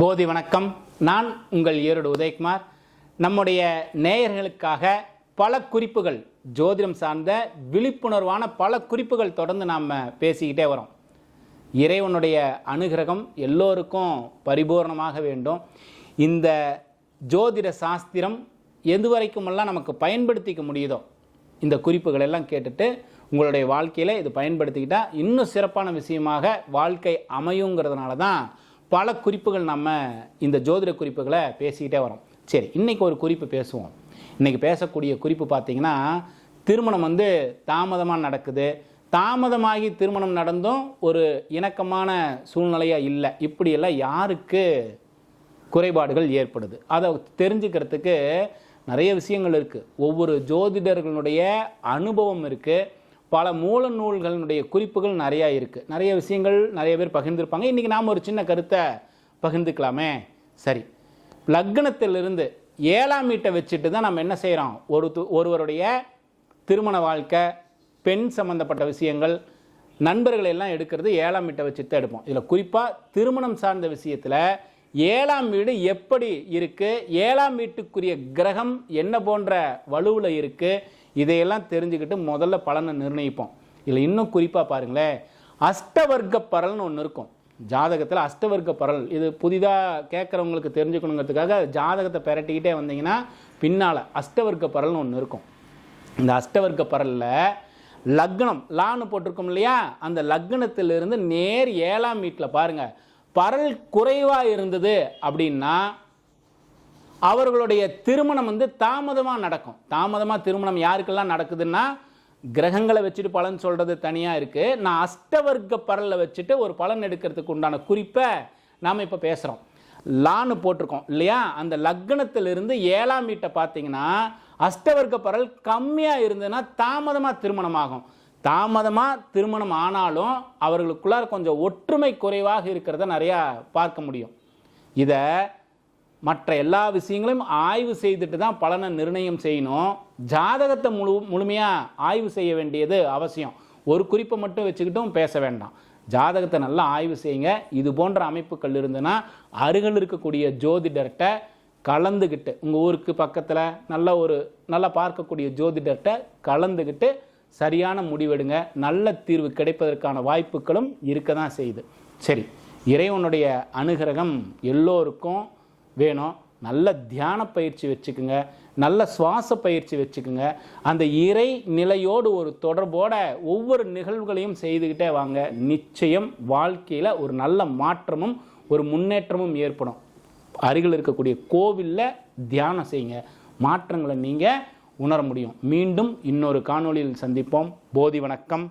போதி வணக்கம். நான் உங்கள் ஈரோடு உதயகுமார். நம்முடைய நேயர்களுக்காக பல குறிப்புகள் ஜோதிடம் சார்ந்த விழிப்புணர்வான பல குறிப்புகள் தொடர்ந்து நாம் பேசிக்கிட்டே வரோம். இறைவனுடைய அனுகிரகம் எல்லோருக்கும் பரிபூர்ணமாக வேண்டும். இந்த ஜோதிட சாஸ்திரம் எது வரைக்குமெல்லாம் நமக்கு பயன்படுத்திக்க முடியுதோ இந்த குறிப்புகள் எல்லாம் கேட்டுட்டு உங்களுடைய வாழ்க்கையில் இது பயன்படுத்திக்கிட்டால் இன்னும் சிறப்பான விஷயமாக வாழ்க்கை அமையுங்கிறதுனால தான் பல குறிப்புகள் நம்ம இந்த ஜோதிட குறிப்புகளை பேசிக்கிட்டே வரோம். சரி இன்னைக்கு ஒரு குறிப்பு பேசுவோம். இன்னைக்கு பேசக்கூடிய குறிப்பு பார்த்தீங்கன்னா திருமணம் வந்து தாமதமாக நடக்குது. தாமதமாகி திருமணம் நடந்தும் ஒரு இணக்கமான சூழ்நிலையாக இல்லை. இப்படியெல்லாம் யாருக்கு குறைபாடுகள் ஏற்படுது? அதை தெரிஞ்சுக்கிறதுக்கு நிறைய விஷயங்கள் இருக்குது ஒவ்வொரு ஜோதிடர்களுடைய அனுபவம் இருக்குது பல மூல நூல்களினுடைய குறிப்புகள் நிறையா இருக்குது நிறைய விஷயங்கள் நிறைய பேர் பகிர்ந்துருப்பாங்க. இன்றைக்கி நாம் ஒரு சின்ன கருத்தை பகிர்ந்துக்கலாமே? சரி. லக்னத்திலிருந்து ஏழாம் வீட்டை வச்சுட்டு தான் நம்ம என்ன செய்கிறோம் ஒரு ஒருவருடைய திருமண வாழ்க்கை பெண் சம்பந்தப்பட்ட விஷயங்கள் நண்பர்களை எல்லாம் எடுக்கிறது ஏழாம் வீட்டை வச்சுட்டு தான் எடுப்போம். இதில் குறிப்பாக திருமணம் சார்ந்த விஷயத்தில் ஏழாம் வீடு எப்படி இருக்குது ஏழாம் வீட்டுக்குரிய கிரகம் என்ன போன்ற வலுவில் இருக்குது இதையெல்லாம் தெரிஞ்சுக்கிட்டு முதல்ல பலனை நிர்ணயிப்போம். இதில் இன்னும் குறிப்பாக பாருங்களேன். அஷ்டவர்க்க பரல்னு ஒன்று இருக்கும். ஜாதகத்தில் அஷ்டவர்க்க பரல். இது புதிதாக கேட்குறவங்களுக்கு தெரிஞ்சுக்கணுங்கிறதுக்காக ஜாதகத்தை பெரட்டிக்கிட்டே வந்தீங்கன்னா பின்னால் அஷ்டவர்க்க பரல்னு ஒன்று இருக்கும். இந்த அஷ்டவர்க்க பரலில் லக்னம் லான்னு போட்டிருக்கோம் இல்லையா? அந்த லக்னத்திலிருந்து நேர் ஏழாம் வீட்டில் பாருங்கள் பரல் குறைவாக இருந்தது அப்படின்னா அவர்களுடைய திருமணம் வந்து தாமதமாக நடக்கும். தாமதமாக திருமணம் யாருக்கெல்லாம் நடக்குதுன்னா கிரகங்களை வச்சுட்டு பலன் சொல்கிறது தனியாக இருக்குது நான் அஷ்டவர்க்க பரலில் வச்சுட்டு ஒரு பலன் எடுக்கிறதுக்கு உண்டான குறிப்பை நாம் இப்போ பேசுகிறோம் லான்னு போட்டிருக்கோம் இல்லையா? அந்த லக்னத்திலிருந்து ஏழாம் வீட்டை பார்த்தீங்கன்னா அஷ்டவர்க்க பரல் கம்மியாக இருந்ததுன்னா தாமதமாக திருமணம் ஆகும் தாமதமாக திருமணம் ஆனாலும் அவர்களுக்குள்ளார கொஞ்சம் ஒற்றுமை குறைவாக இருக்கிறத நிறையா பார்க்க முடியும். இதை மற்ற எல்லா விஷயங்களையும் ஆய்வு செய்துட்டு தான் பலனை நிர்ணயம் செய்யணும். ஜாதகத்தை முழு முழுமையாக ஆய்வு செய்ய வேண்டியது அவசியம். ஒரு குறிப்பை மட்டும் வச்சுக்கிட்டும் பேச வேண்டாம். ஜாதகத்தை நல்லா ஆய்வு செய்யுங்க. இது போன்ற அமைப்புகள் இருந்ததுன்னா அருகில் இருக்கக்கூடிய ஜோதிடர்கிட்ட கலந்துக்கிட்டு உங்கள் ஊருக்கு பக்கத்தில் நல்ல ஒரு நல்லா பார்க்கக்கூடிய ஜோதிடர்கிட்ட கலந்துக்கிட்டு சரியான முடிவெடுங்க. நல்ல தீர்வு கிடைப்பதற்கான வாய்ப்புகளும் இருக்க தான் செய்யுது. சரி இறைவனுடைய அனுகிரகம் எல்லோருக்கும் வேணும். நல்ல தியான பயிற்சி வச்சுக்குங்க. நல்ல சுவாச பயிற்சி வச்சுக்குங்க. அந்த இறை நிலையோடு ஒரு தொடர்போட ஒவ்வொரு நிகழ்வுகளையும் செய்துக்கிட்டே வாங்க. நிச்சயம் வாழ்க்கையில் ஒரு நல்ல மாற்றமும் ஒரு முன்னேற்றமும் ஏற்படும். அருகில் இருக்கக்கூடிய கோவிலில் தியானம் செய்யுங்க. மாற்றங்களை நீங்கள் உணர முடியும். மீண்டும் இன்னொரு காணொளியில் சந்திப்போம். போதி வணக்கம்.